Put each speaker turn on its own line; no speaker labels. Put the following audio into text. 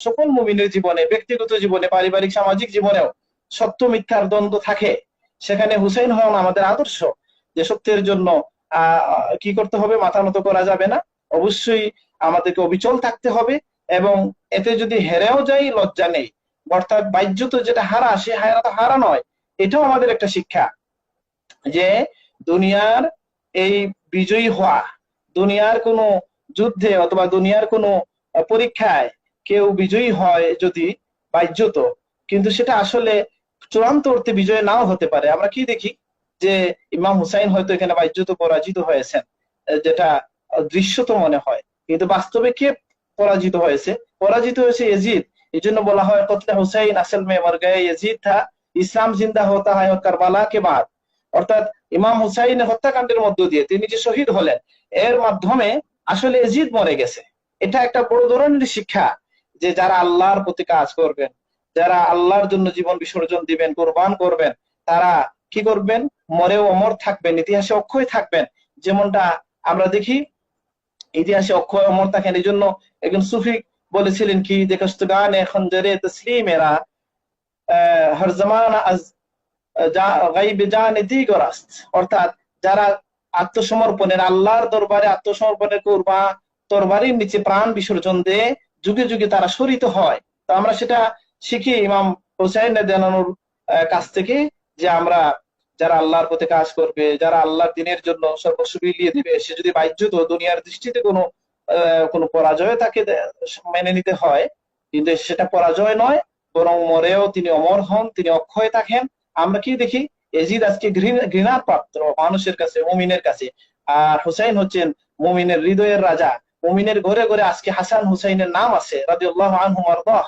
সকল মুমিনের জীবনে, ব্যক্তিগত জীবনে, পারিবারিক, সামাজিক জীবনেও সত্য মিথ্যার দ্বন্দ্ব থাকে। সেখানে হুসেন হন আমাদের আদর্শ যে সত্যের জন্য কি করতে হবে, মাথা নত করা যাবে না। অবশ্যই আমাদেরকে অবিচল থাকতে হবে এবং এতে যদি হেরেও যাই, লজ্জা নেই। অর্থাৎ বাহ্যত যেটা হারা, সে হারা তো হারা নয়। এটাও আমাদের একটা শিক্ষা যে দুনিয়ার এই বিজয়ী হওয়া, দুনিয়ার কোনো যুদ্ধে অথবা দুনিয়ার কোনো পরীক্ষায় কেউ বিজয়ী হয় যদি বাহ্যত, কিন্তু সেটা আসলে চূড়ান্ত অর্থে বিজয় নাও হতে পারে। আমরা কি দেখি? যে ইমাম হুসাইন হয়তো এখানে বাহ্যত পরাজিত হয়েছেন যেটা দৃশ্যত মনে হয়। কিন্তু বাস্তবে কে পরাজিত হয়েছে? পরাজিত হয়েছে এজিদ এই জন্য বলা হয়, কতলে হুসাইন আসল মে মর গয়ে এজিদ থা, ইসলাম জিন্দা হতা হয় কারবালা কে বাদ। অর্থাৎ ইমাম হুসাইনের হত্যাকাণ্ডের মধ্য দিয়ে তিনি যে শহীদ হলেন, এর মাধ্যমে আসলে এজিদ মরে গেছে। এটা একটা বড় ধরনের শিক্ষা। যে যারা আল্লাহর প্রতি কাজ করবেন, যারা আল্লাহর জন্য জীবন বিসর্জন দিবেন, কোরবান করবেন, তারা কি করবেন? মরেও অমর থাকবেন, ইতিহাসে অক্ষয় থাকবেন। যেমনটা আমরা দেখি, ইতিহাসে অক্ষয় অমর থাকেন। এই জন্য একজন সুফি বলেছিলেন কি, যে কস্তগান এখন জরে তসলিম এরা হর অর্থাৎ যারা আত্মসমর্পণের, আল্লাহর দরবারে আত্মসমর্পণের করবা, তরবারির নিচে প্রাণ বিসর্জন দিয়ে যুগে যুগে তারা শরিত হয়। তো আমরা সেটা শিখি ইমাম হোসাইন কাছ থেকে যে আমরা যারা আল্লাহর পথে কাজ করবে, যারা আল্লাহর দিনের জন্য সর্বস্ব বিলিয়ে দিবে, সে যদি বাহ্যত দুনিয়ার দৃষ্টিতে কোনো কোনো পরাজয় তাকে মেনে নিতে হয়, কিন্তু সেটা পরাজয় নয়, বরং মরেও তিনি অমর হন, তিনি অক্ষয় থাকেন। আমরা কি দেখি? এজিদ আজকে ঘৃণার পাত্র মানুষের কাছে, মুমিনের কাছে। আর হুসাইন হচ্ছেন মুমিনের হৃদয়ের রাজা। মুমিনের ঘরে ঘরে আজকে হাসান হুসাইনের নাম আছে রাদিয়াল্লাহু আনহু মারদাহ